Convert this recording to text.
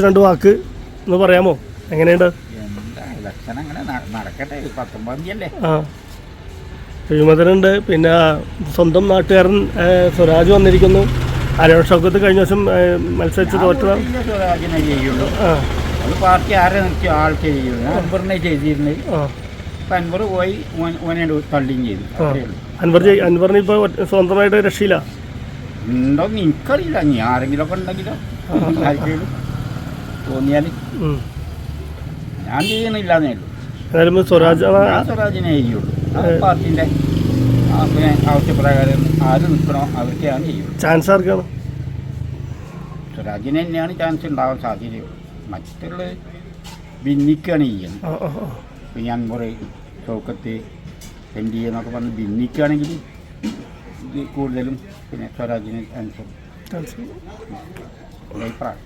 രണ്ട് വാക്ക് ഒന്ന് പറയാമോ? എങ്ങനെയുണ്ട്? ഇലക്ഷൻ അങ്ങനെ ന- നടക്കട്ടെ പത്തൊമ്പതാം തീയതി അല്ലേ ആ. വിമതനുണ്ട് പിന്നെ സ്വന്തം നാട്ടുകാരൻ സ്വരാജ് വന്നിരിക്കുന്നു. ഷൗക്കത്ത് കഴിഞ്ഞ ദിവസം മത്സരിച്ച് തോറ്റതാണ് സ്വരാജിനെ ചെയ്യുള്ളൂ. അത് പാർട്ടി ആരെ നിർത്തി ആൾ ചെയ്യുള്ളൂ. ഞാൻ അൻവറിനെ ചെയ്തിരുന്നത്. ഇപ്പം അൻവർ പോയി ഓൻ- ഓനെ തള്ളിയും ചെയ്തു. അൻവർ അൻവറിന് ഇപ്പോൾ സ്വന്തമായിട്ട് രക്ഷയില്ല? ഉണ്ടോന്ന് എനിക്കറിയില്ല. ഇനി ആരെങ്കിലും ഒക്കെ ഉണ്ടെങ്കിലോ ആർക്കെങ്കിലും. തോന്നിയാൽ. ഞാൻ ചെയ്യുന്നില്ലാന്നേ ഉള്ളൂ. ഏതായാലും സ്വരാജ് ഞാൻ സ്വരാജിനെ ചെയ്യുള്ളൂ. പാർട്ടിന്റെ ആവശ്യപ്രകാരം ആര് നിൽക്കണോ അവർക്ക് ഞാൻ ചെയ്യുള്ളൂ. ചാൻസ് ആർക്കാണ്? സ്വരാജിന് തന്നെയാണ് ചാൻസ് ഉണ്ടാവാൻ സാധ്യതയുള്ളൂ മറ്റുള്ള ഭിന്നിക്കുകയാണ് ചെയ്യുന്നത്. ആ ഞാൻ അൻപറ് ചൗക്കത്ത് എൻ ഡി എന്നൊക്കെ പറഞ്ഞ് ഭിന്നിക്കുകയാണെങ്കിൽ ഇത് കൂടുതലും പിന്നെ സ്വരാജിന് ചാൻസ് അഭിപ്രായം.